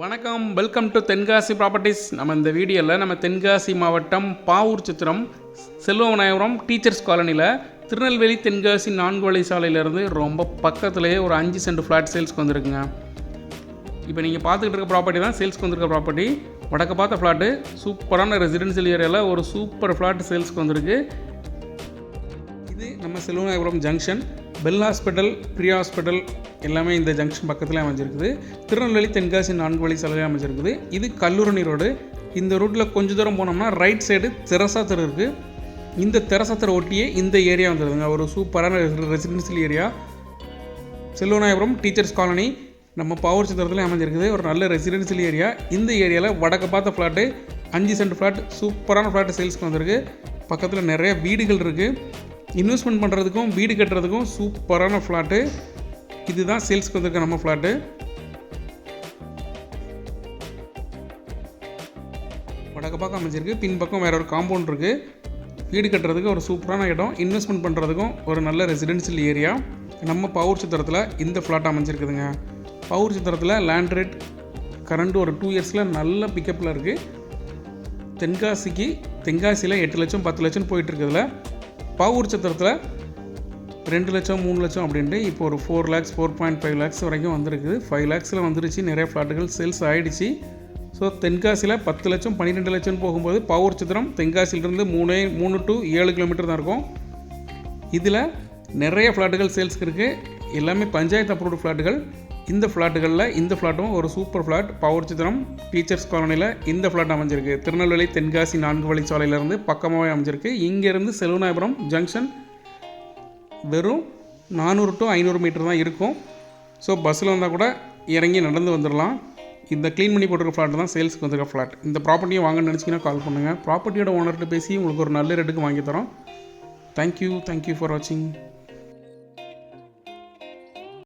வணக்கம். Welcome to Tenkasi properties நம்ம இந்த வீடியோவில் நம்ம தென்காசி மாவட்டம் பாவூர் சித்திரம் செல்வநாயபுரம் டீச்சர்ஸ் காலனியில் திருநெல்வேலி தென்காசி நான்கு வழி சாலையிலேருந்து ரொம்ப பக்கத்துலேயே ஒரு அஞ்சு சென்ட் ஃப்ளாட் சேல்ஸ்க்கு வந்திருக்குங்க. இப்போ நீங்கள் பார்த்துக்கிட்டு இருக்க ப்ராப்பர்ட்டி தான் சேல்ஸ்க்கு வந்திருக்க ப்ராப்பர்ட்டி வடக்க பார்த்த ஃப்ளாட்டு சூப்பரான ரெசிடென்சியல் ஏரியாவில் ஒரு சூப்பர் ஃப்ளாட் சேல்ஸ்க்கு வந்திருக்கு. இது நம்ம Selvanayapuram junction Bell hospital Priya hospital எல்லாமே இந்த ஜங்ஷன் பக்கத்தில் அமைஞ்சிருக்குது. திருநெல்வேலி தென்காசி நான்கு வழி சாலையில் அமைஞ்சிருக்குது. இது கல்லூரணி ரோடு. இந்த ரூட்டில் கொஞ்ச தூரம் போனோம்னா ரைட் சைடு தெரசா தெரு இருக்குது இந்த தெரசா தெரு ஒட்டியே இந்த ஏரியா வந்துடுதுங்க ஒரு சூப்பரான residential area Selvanayapuram teachers colony. நம்ம பவர் சித்திரத்தில் அமைஞ்சிருக்குது. ஒரு நல்ல ரெசிடென்சியல் ஏரியா இந்த ஏரியாவில் வடக்க பார்த்த ஃப்ளாட்டு அஞ்சு சென்ட் ஃப்ளாட் சூப்பரான ஃப்ளாட் சேல்ஸ்க்கு வந்திருக்கு. பக்கத்தில் நிறைய வீடுகள் இருக்குது இன்வெஸ்ட்மெண்ட் பண்ணுறதுக்கும் வீடு கட்டுறதுக்கும் சூப்பரான ஃப்ளாட்டு இதுதான் சேல்ஸ்க்கு வந்திருக்க நம்ம ஃப்ளாட்டு வடக்கு பக்கம் அமைஞ்சிருக்கு பின்பக்கம் வேற ஒரு காம்பவுண்ட் இருக்குது வீடு கட்டுறதுக்கு ஒரு சூப்பரான இடம். இன்வெஸ்ட்மெண்ட் பண்ணுறதுக்கும் ஒரு நல்ல ரெசிடென்ஷியல் ஏரியா நம்ம பவுர் சித்திரத்தில் இந்த ஃப்ளாட் அமைஞ்சிருக்குதுங்க. பவுர் சித்திரத்தில் லேண்ட் ரேட் கரண்ட் ஒரு டூ இயர்ஸில் நல்ல பிக்கப்பில் இருக்குது தென்காசிக்கு தென்காசியில் எட்டு லட்சம் பத்து லட்சம் போயிட்டு இருக்குதுல. பாவூர் சித்திரத்தில் ரெண்டு லட்சம் மூணு லட்சம் அப்படின்ட்டு இப்போ ஒரு four lakhs four point five lakhs வரைக்கும் வந்திருக்குது. ஃபைவ் லேக்ஸில் வந்துருச்சு நிறைய ஃப்ளாட்டுகள் சேல்ஸ் ஆகிடுச்சு ஸோ தென்காசியில் பத்து லட்சம் பன்னிரெண்டு லட்சம் போகும்போது பாவூர் சித்திரம் தென்காசியிலிருந்து மூணு மூணு டு ஏழு கிலோமீட்டர் தான் இருக்கும். இதில் நிறைய ஃப்ளாட்டுகள் சேல்ஸ்க்கு இருக்குது எல்லாமே பஞ்சாயத்து அப்ரூவ்டு ஃப்ளாட்டுகள் இந்த ஃப்ளாட்டுகளில் இந்த ஃப்ளாட்டும் ஒரு சூப்பர் ஃப்ளாட் பவர் சித்திரம் டீச்சர்ஸ் காலனியில் இந்த ஃப்ளாட் அமைஞ்சிருக்கு. திருநெல்வேலி தென்காசி நான்கு வழி சாலையிலேருந்து பக்கமாகவே அமைஞ்சிருக்கு. இங்கேருந்து செல்வநாயபுரம் ஜங்ஷன் வெறும் நானூறு டு ஐநூறு மீட்டர் தான் இருக்கும். ஸோ பஸ்ஸில் வந்தால் கூட இறங்கி நடந்து வந்துடலாம் இந்த க்ளீன் பண்ணி போட்டிருக்க ஃப்ளாட் தான் சேல்ஸுக்கு வந்திருக்க ஃப்ளாட் இந்த ப்ராப்பர்ட்டியை வாங்கன்னு நினச்சிங்கன்னா கால் பண்ணுங்கள் ப்ராப்பர்ட்டியோட ஓனர்கிட்ட பேசி உங்களுக்கு ஒரு நல்ல ரேட்டுக்கு வாங்கி தரோம். தேங்க்யூ தேங்க்யூ ஃபார் வாட்சிங்